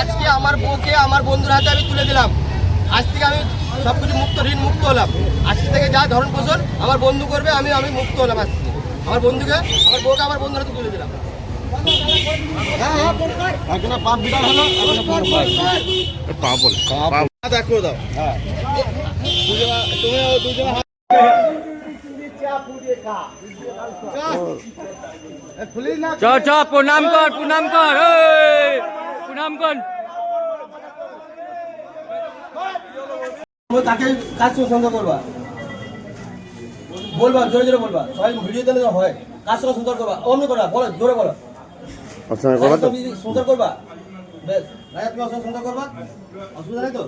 আজকে আমার বউকে আমার বন্ধুর হাতে আমি তুলে দিলাম। আজ থেকে আমি সব কিছু মুক্ত ঋণ মুক্ত হলাম। আজ থেকে যা ধরন পোষণ আমার বন্ধু করবে আমি আমি মুক্ত হলাম আজ থেকে। আমার বন্ধুকে আমার বউকে আমার বন্ধুর হাতে তুলে দিলাম। বল দেখো দাও। হ্যাঁ। তুমি দুজনে চ চ প্রণাম কর প্রণাম কর প্রণাম কর। তাকে কাজ সঙ্গে করবা? বলবা জোরে জোরে বলবা। সবাই ভিডিও দিলে হয়। কাজ সঙ্গে সুন্দর করবা? অমনি করবা বলো জোরে বলো। তুমি সুন্দর করবা? বেশ রাজা তুমি সুন্দর করবা? অসুবিধা নেই তো?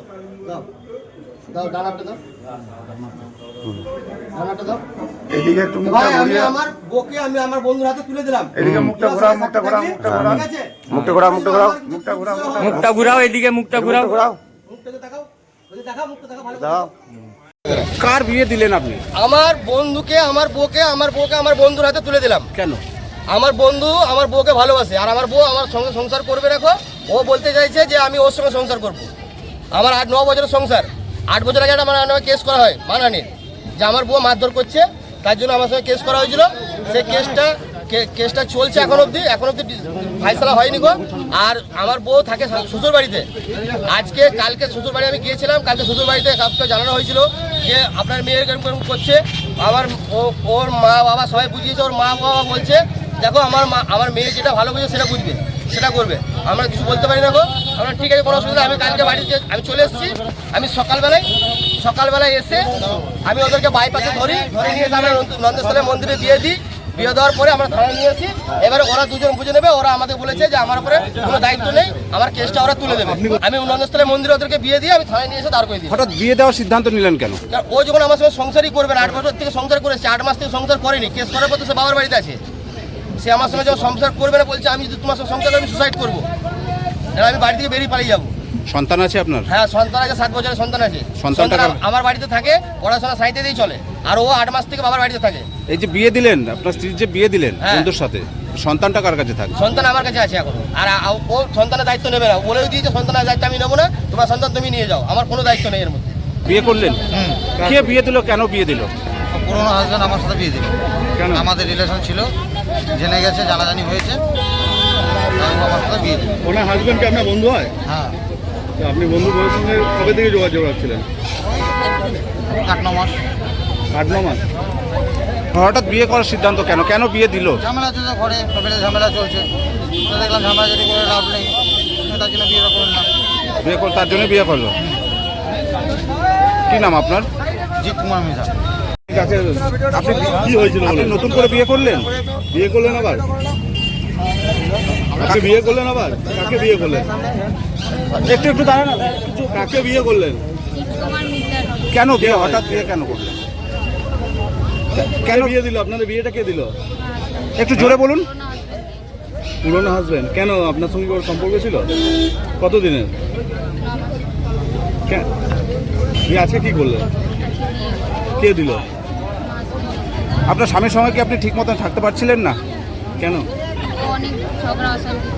দাও দাও। দাও ডানাটা দাও। এদিকে তুমি ভাই আমি আমার বউকে আমি আমার বন্ধুর হাতে তুলে দিলাম। এদিকে মুখটা ঘোরাও, মুখটা ঘোরাও, মুখটা ঘোরাও। ঠিক আছে? মুখটা ঘোরাও, মুখটা ঘোরাও, মুখটা ঘোরাও, মুখটা ঘুরাও এদিকে মুখটা ঘুরাও। ঘোরাও। মুখটাকে দেখাও। দেখাও মুখটা দেখাও ভালো দাও। কার বিয়ে দিলেন আপনি? আমার বন্ধুকে আমার বউকে আমার বউকে আমার বন্ধুর হাতে তুলে দিলাম। কেন? আমার বন্ধু আমার বউকে ভালোবাসে। আর আমার বউ আমার সঙ্গে সংসার করবে দেখো। ও বলতে চাইছে যে আমি ওর সঙ্গে সংসার করব। আমার আট ন বছরের সংসার। আট বছর আগে একটা আমার কেস করা হয় মানহানির যে আমার বউ মারধর করছে, তার জন্য আমার সঙ্গে কেস করা হয়েছিল। সেই কেসটা কেসটা চলছে এখন অবধি এখন অবধি ফাইসলা হয়নি গো। আর আমার বউ থাকে শ্বশুর বাড়িতে আজকে, কালকে শ্বশুর বাড়ি আমি গিয়েছিলাম, কালকে শ্বশুর বাড়িতে কাউকে জানানো হয়েছিল যে আপনার মেয়ের এরকম করছে। আমার ওর মা বাবা সবাই বুঝিয়েছে, ওর মা বাবা বলছে, দেখো, আমার মা, আমার মেয়ে যেটা ভালো বুঝে সেটা বুঝবে, সেটা করবে। আমরা কিছু বলতে পারি না গো। আমরা ঠিক আছে কোনো অসুবিধা আমি কালকে বাড়িতে আমি চলে এসেছি। আমি সকালবেলায় সকালবেলায় এসে আমি ওদেরকে বাইপাসে ধরি ধরে নিয়ে আমরা নন্দেশ্বরের মন্দিরে দিয়ে দিই। বিয়ে দেওয়ার পরে আমরা থানায় নিয়ে আসি। এবারে ওরা দুজন বুঝে নেবে ওরা আমাদের বলেছে যে আমার উপরে কোনো দায়িত্ব নেই আমার কেসটা ওরা তুলে দেবে। আমি নন্দেশ্বরের মন্দিরে ওদেরকে বিয়ে দিয়ে আমি থানায় নিয়ে এসে দাঁড় করে দিই। হঠাৎ বিয়ে দেওয়ার সিদ্ধান্ত নিলেন কেন? ও যখন আমার সঙ্গে সংসারই করবে আট বছর থেকে সংসার করেছে আট মাস থেকে সংসার করেনি কেস করার পর তো সে বাবার বাড়িতে আছে। সে আমার সঙ্গে যখন সংসার করবে না বলছে আমি যদি তোমার সঙ্গে সংসার আমি সুসাইড করব। এবার আমি বাড়ি থেকে বেরিয়ে পালিয়ে যাব। সন্তান আছে আপনার? হ্যাঁ সন্তান আছে সাত বছরের সন্তান আছে। সন্তানটা কার? আমার বাড়িতে থাকে পড়াশোনা সাইতে দিয়েই চলে। আর ও আট মাস থেকে বাবার বাড়িতে থাকে। এই যে বিয়ে দিলেন আপনার স্ত্রীর যে বিয়ে দিলেন হ্যাঁ। বন্ধুর সাথে সন্তানটা কার কাছে থাকে সন্তান আমার কাছে আছে এখন। আর আ- ও সন্তানের দায়িত্ব নেবে না। বলেও দিয়েছে সন্তানের দায়িত্ব আমি নেব না। তোমার সন্তান তুমি নিয়ে যাও। আমার কোনো দায়িত্ব নেই এর মধ্যে। বিয়ে করলেন? কে বিয়ে দিল কেন বিয়ে দিল? পুরোনো হাজব্যান্ড আমার সাথে বিয়ে দিল। কেন? আমাদের রিলেশন ছিল। জেনে গেছে জানাজানি হয়েছে। ওনার হাজবেন্ড কি আপনার বন্ধু হয়? হ্যাঁ। তো আপনি বন্ধু বউয়ের সঙ্গে কবে থেকে যোগাযোগ রাখছিলেন? আট ন মাস। আট ন মাস? হঠাৎ বিয়ে করার সিদ্ধান্ত কেন? কেন বিয়ে দিল? ঝামেলা চলছে ঘরে ফ্যামিলি ঝামেলা চলছে। তো দেখলাম ঝামেলা যদি করে লাভ নেই তার জন্য বিয়েটা করলাম বিয়ে কর তার জন্য বিয়ে করল? কি নাম আপনার? জিৎ কুমার মিধা। কাকে আপনি কি হয়েছিল আপনি নতুন করে বিয়ে করলেন? বিয়ে করলেন আবার? কাকে বিয়ে করলেন আবার? কাকে বিয়ে করলেন? একটু একটু দাঁড়ান। কাকে বিয়ে করলেন? কেন বিয়ে হঠাৎ বিয়ে কেন করলেন? কেন বিয়ে দিল? আপনাদের বিয়েটা কে দিল? একটু জোরে বলুন। পুরনো হাজবেন্ড। কেন? আপনার সঙ্গে ওর সম্পর্ক ছিল? কতদিনের? কে- বিয়ে আছে কি করলেন? কে দিল? আপনার স্বামীর সঙ্গে কি আপনি ঠিক মতন থাকতে পারছিলেন না? কেন? অনেক ঝগড়া অশান্তি।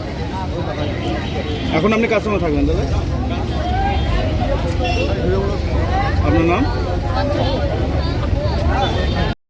এখন আপনি কার সঙ্গে থাকবেন দাদা আপনার নাম?